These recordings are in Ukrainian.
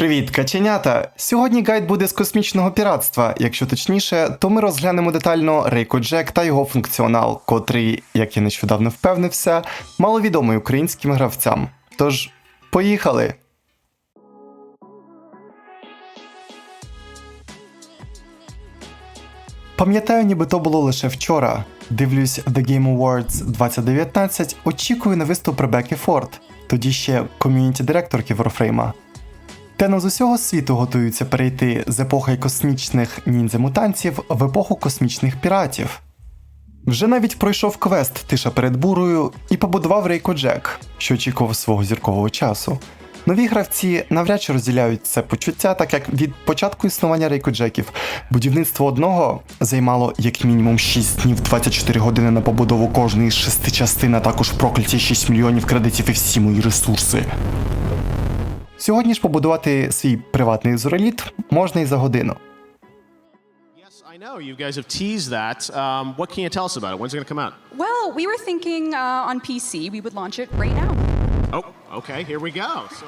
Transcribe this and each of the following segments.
Привіт, каченята! Сьогодні гайд буде з космічного піратства. Якщо точніше, то ми розглянемо детально Рейко Джек та його функціонал, котрий, як я нещодавно впевнився, маловідомий українським гравцям. Тож, поїхали! Пам'ятаю, ніби то було лише вчора. Дивлюсь The Game Awards 2019, очікую на виступ Ребекки Форд, тоді ще ком'юніті директорки Warframe. Тено з усього світу готуються перейти з епохи космічних ніндзя-мутантів в епоху космічних піратів. Вже навіть пройшов квест Тиша перед бурою і побудував Рейко Джек, що очікував свого зіркового часу. Нові гравці навряд чи розділяють це почуття, так як від початку існування Рейко Джеків будівництво одного займало як мінімум 6 днів 24 години на побудову кожної з шести частин, а також прокляті 6 мільйонів кредитів і всі мої ресурси. Сьогодні ж побудувати свій приватний зореліт можна і за годину. I know. You guys have teased that. Um, what can you tell us about it? When's it going to come out? Well, we were thinking uh, on PC we would launch it right now. Oh, okay. Here we go. So,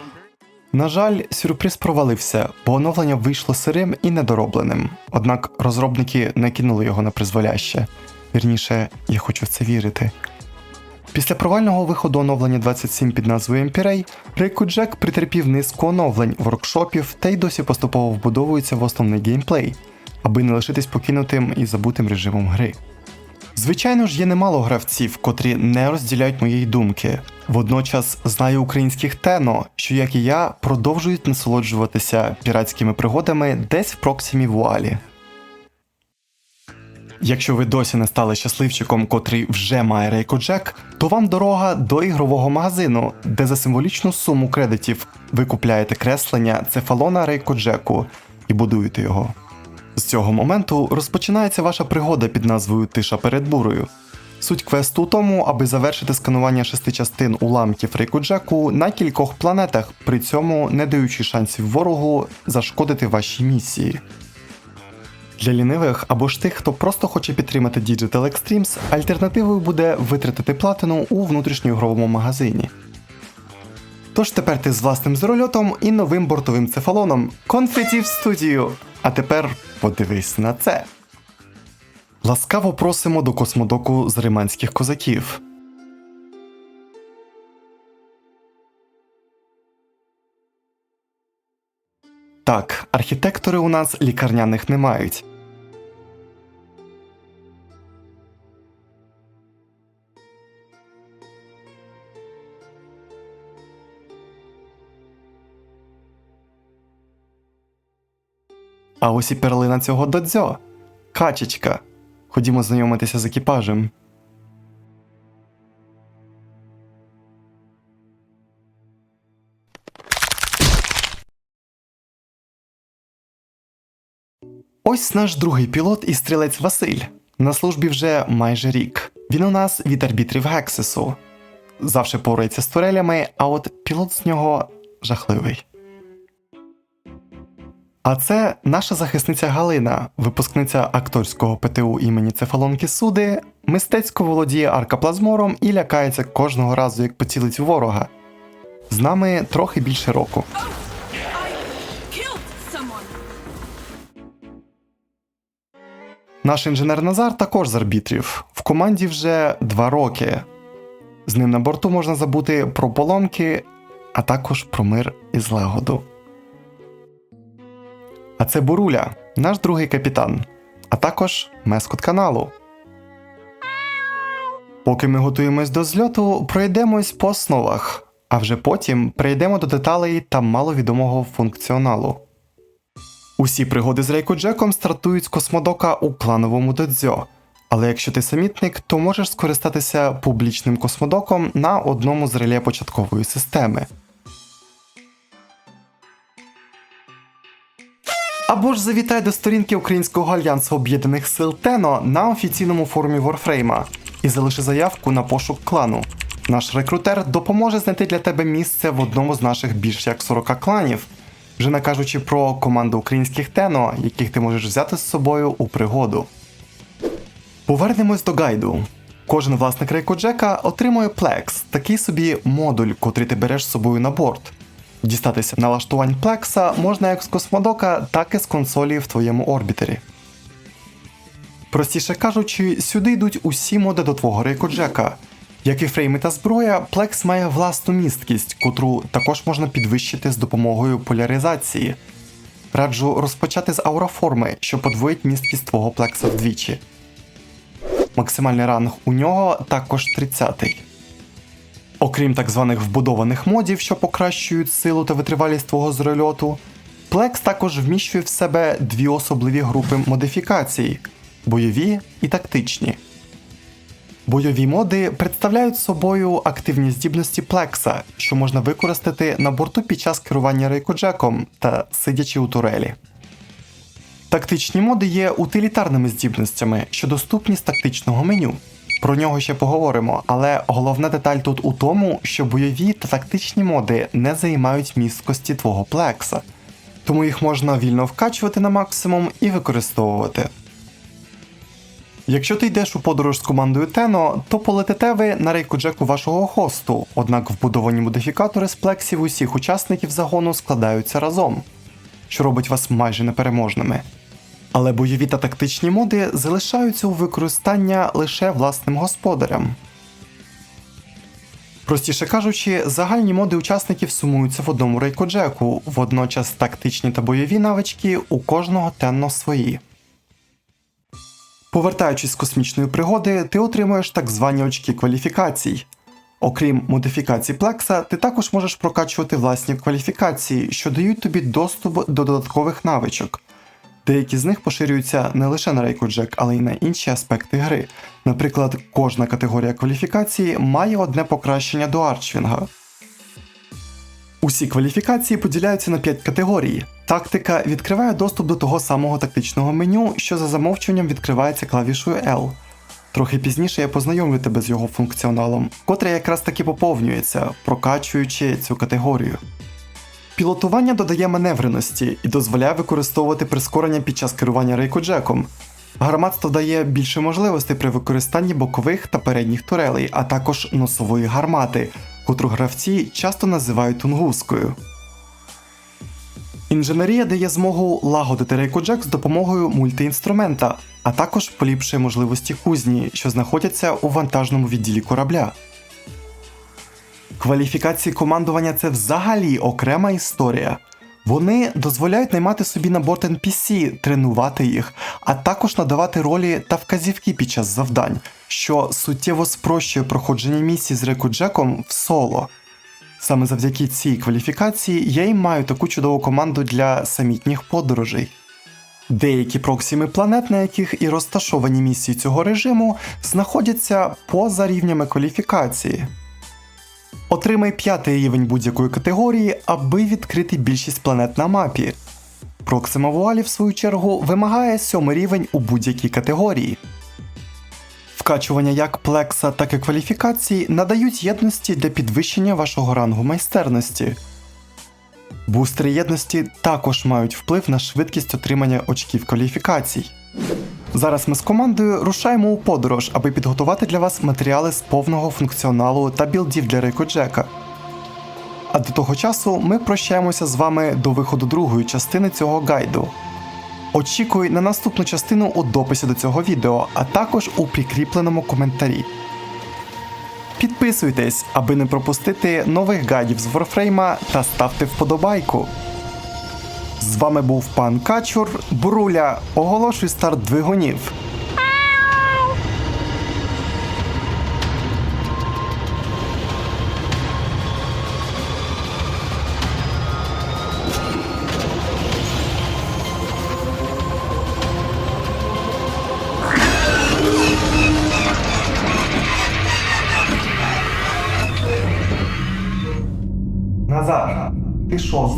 На жаль, сюрприз провалився, бо оновлення вийшло сирим і недоробленим. Однак розробники не кинули його на призволяще. Вірніше, я хочу в це вірити. Після провального виходу оновлення 27 під назвою Empirei, Рейку Джек притерпів низку оновлень, воркшопів та й досі поступово вбудовується в основний геймплей, аби не лишитись покинутим і забутим режимом гри. Звичайно ж, є немало гравців, котрі не розділяють моєї думки. Водночас знаю українських Тено, що, як і я, продовжують насолоджуватися піратськими пригодами десь в проксимі вуалі. Якщо ви досі не стали щасливчиком, котрий вже має Рейко Джек, то вам дорога до ігрового магазину, де за символічну суму кредитів ви купляєте креслення цефалона Рейко Джеку і будуєте його. З цього моменту розпочинається ваша пригода під назвою Тиша перед бурою. Суть квесту у тому, аби завершити сканування шести частин уламків Рейку Джеку на кількох планетах, при цьому не даючи шансів ворогу зашкодити вашій місії. Для лінивих або ж тих, хто просто хоче підтримати Digital Extremes, альтернативою буде витратити платину у внутрішньоігровому магазині. Тож тепер ти з власним зорольотом і новим бортовим цефалоном. Конфеті в студію! А тепер подивись на це. Ласкаво просимо до космодоку з риманських козаків. Так, архітектори у нас лікарняних не мають. А ось і перлина цього додзьо. Качечка. Ходімо знайомитися з екіпажем. Ось наш другий пілот і стрілець Василь. На службі вже майже рік. Він у нас від арбітрів Гексису. Завше порається з турелями, а от пілот з нього жахливий. А це наша захисниця Галина, випускниця акторського ПТУ імені Цефалонки Суди, мистецько володіє аркаплазмором і лякається кожного разу, як поцілить ворога. З нами трохи більше року. Наш інженер Назар також з арбітрів. В команді вже два роки. З ним на борту можна забути про поломки, а також про мир і злагоду. А це Буруля, наш другий капітан, а також мескот каналу. Поки ми готуємось до зльоту, пройдемось по основах, а вже потім перейдемо до деталей та маловідомого функціоналу. Усі пригоди з Рейко Джеком стартують з космодока у клановому додзьо. Але якщо ти самітник, то можеш скористатися публічним космодоком на одному з реле початкової системи. Або ж завітай до сторінки Українського альянсу Об'єднаних Сил Тено на офіційному форумі Warframe і залиши заявку на пошук клану. Наш рекрутер допоможе знайти для тебе місце в одному з наших більш як 40 кланів, вже не кажучи про команду українських Тено, яких ти можеш взяти з собою у пригоду. Повернемось до гайду. Кожен власник Рейко Джека отримує Plex, такий собі модуль, котрий ти береш з собою на борт. Дістатися налаштувань плекса можна як з космодока, так і з консолі в твоєму орбітері. Простіше кажучи, сюди йдуть усі моди до твого рейкоджека. Як і фрейми та зброя, Plex має власну місткість, котру також можна підвищити з допомогою поляризації. Раджу розпочати з аураформи, що подвоїть місткість твого плекса вдвічі. Максимальний ранг у нього також 30. Окрім так званих вбудованих модів, що покращують силу та витривалість твого зрольоту, Plex також вміщує в себе дві особливі групи модифікацій бойові і тактичні. Бойові моди представляють собою активні здібності плекса, що можна використати на борту під час керування рейкоджеком та сидячи у турелі. Тактичні моди є утилітарними здібностями, що доступні з тактичного меню. Про нього ще поговоримо, але головна деталь тут у тому, що бойові та тактичні моди не займають місткості твого плекса, тому їх можна вільно вкачувати на максимум і використовувати. Якщо ти йдеш у подорож з командою Тено, то полетите ви на рейкоджеку вашого хосту, однак вбудовані модифікатори з плексів усіх учасників загону складаються разом, що робить вас майже непереможними. Але бойові та тактичні моди залишаються у використання лише власним господарям. Простіше кажучи, загальні моди учасників сумуються в одному рейкоджеку, водночас тактичні та бойові навички у кожного тенно свої. Повертаючись з космічної пригоди, ти отримуєш так звані очки кваліфікацій. Окрім модифікацій плекса, ти також можеш прокачувати власні кваліфікації, що дають тобі доступ до додаткових навичок. Деякі з них поширюються не лише на Рейкоджек, але й на інші аспекти гри. Наприклад, кожна категорія кваліфікації має одне покращення до арчвінга. Усі кваліфікації поділяються на 5 категорій. Тактика відкриває доступ до того самого тактичного меню, що за замовчуванням відкривається клавішою L. Трохи пізніше я познайомлю тебе з його функціоналом, котре якраз таки поповнюється, прокачуючи цю категорію. Пілотування додає маневреності і дозволяє використовувати прискорення під час керування рейкоджеком. Гарматство дає більше можливостей при використанні бокових та передніх турелей, а також носової гармати, котру гравці часто називають тунгускою. Інженерія дає змогу лагодити рейкоджек з допомогою мультиінструмента, а також поліпшує можливості кузні, що знаходяться у вантажному відділі корабля. Кваліфікації командування це взагалі окрема історія. Вони дозволяють наймати собі на борт NPC, тренувати їх, а також надавати ролі та вказівки під час завдань, що суттєво спрощує проходження місій з Рекуджеком в соло. Саме завдяки цій кваліфікації я й маю таку чудову команду для самітніх подорожей. Деякі проксіми планет, на яких і розташовані місії цього режиму, знаходяться поза рівнями кваліфікації. Отримай п'ятий рівень будь-якої категорії, аби відкрити більшість планет на мапі. Проксима Вуалі, в свою чергу, вимагає сьомий рівень у будь-якій категорії. Вкачування як плекса, так і кваліфікацій надають єдності для підвищення вашого рангу майстерності. Бустери єдності також мають вплив на швидкість отримання очків кваліфікацій. Зараз ми з командою рушаємо у подорож, аби підготувати для вас матеріали з повного функціоналу та білдів для рейкоджека. А до того часу ми прощаємося з вами до виходу другої частини цього гайду. Очікуй на наступну частину у дописі до цього відео, а також у прикріпленому коментарі. Підписуйтесь, аби не пропустити нових гайдів з Warframe та ставте вподобайку. З вами був пан Качур, Бруля, оголошуй старт двигунів.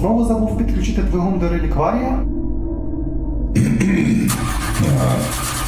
Знову забув підключити двигун до релікварія?